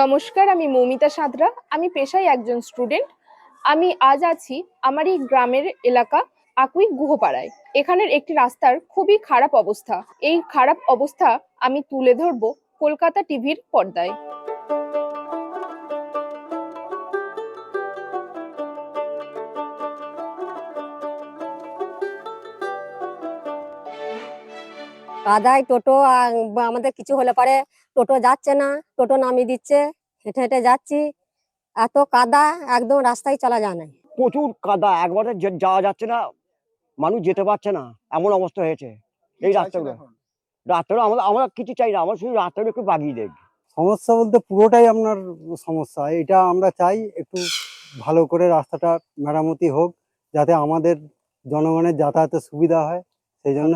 নমস্কার, আমি মৌমিতা সাঁতরা। আমি পেশায় একজন স্টুডেন্ট আমি আজ আছি আমার এই গ্রামের এলাকা আকুই গুহপাড়ায়। এখানের একটি রাস্তার খুবই খারাপ অবস্থা। এই খারাপ অবস্থা আমি তুলে ধরবো কলকাতা টিভির পর্দায়। কাদায় টোটো আমাদের কিছু হলে পরে টোটো যাচ্ছে না টোটো নামিয়ে দিচ্ছে হেঁটে হেঁটে যাচ্ছি। এত কাদা একদম রাস্তায় চলা যায় না। প্রচুর কাদা একবারে যে- যাওয়া যাচ্ছে না মানুষ যেতে পারছে না এমন অবস্থা হয়েছে। এই রাস্তাগুলো। রাস্তাগুলো আমরা আমরা কিছু চাই না আমরা শুধু রাস্তাগুলো একটু বাগিয়ে দেখ সমস্যা বলতে পুরোটাই আপনার সমস্যা। এটা আমরা চাই একটু ভালো করে রাস্তাটা মেরামতি হোক যাতে আমাদের জনগণের যাতায়াতের সুবিধা হয়। সেই জন্য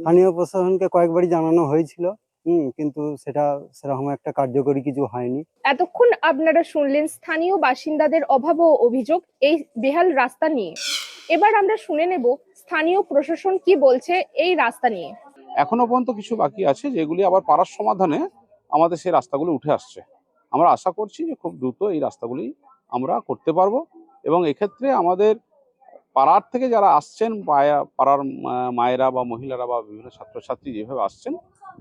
স্থানীয় প্রশাসনকে কয়েকবারই জানানো হয়েছিল। হুম কিন্তু সেটা সেরকম একটা কার্যকরী কিছু হয়নি। এতক্ষণ আপনারা শুনলেন স্থানীয় বাসিন্দাদের অভাব ও অভিযোগ এই বেহাল রাস্তা নিয়ে। এবার আমরা শুনে নেব স্থানীয় প্রশাসন কি বলছে এই রাস্তা নিয়ে। এখনও পর্যন্ত কিছু বাকি আছে যেগুলি আবার পাড়ার সমাধানে আমাদের সেই রাস্তাগুলি উঠে আসছে। আমরা আশা করছি যে খুব দ্রুত এই রাস্তাগুলি আমরা করতে পারব এবং এক্ষেত্রে আমাদের পাড়ার থেকে যারা আসছেন পাড়ার মায়েরা বা মহিলারা বা বিভিন্ন ছাত্রছাত্রী যেভাবে আসছেন,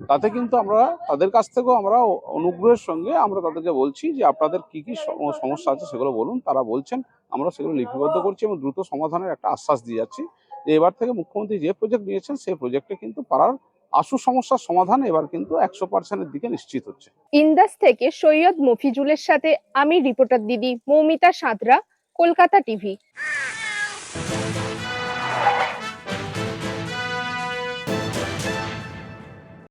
তাতে কিন্তু আমরা, তাদের কাছ থেকেও আমরা অনুগ্রহের সঙ্গে আমরা তাদেরকে বলছি যে আপনাদের কি কি সমস্যা আছে সেগুলো বলুন। তারা বলছেন, আমরা সেগুলো লিপিবদ্ধ করছি এবং দ্রুত সমাধানের একটা আশ্বাস দিয়ে যাচ্ছি। যে এবার থেকে মুখ্যমন্ত্রী যে প্রজেক্ট নিয়েছেন, সেই প্রজেক্টে কিন্তু পাড়ার আশু সমস্যার সমাধান এবার কিন্তু একশো পার্সেন্টের দিকে নিশ্চিত হচ্ছে। ইন্দাস থেকে সৈয়দ মফিজুলের সাথে আমি রিপোর্টার দিদি, Moumita Santra, Kolkata TV. Thank you.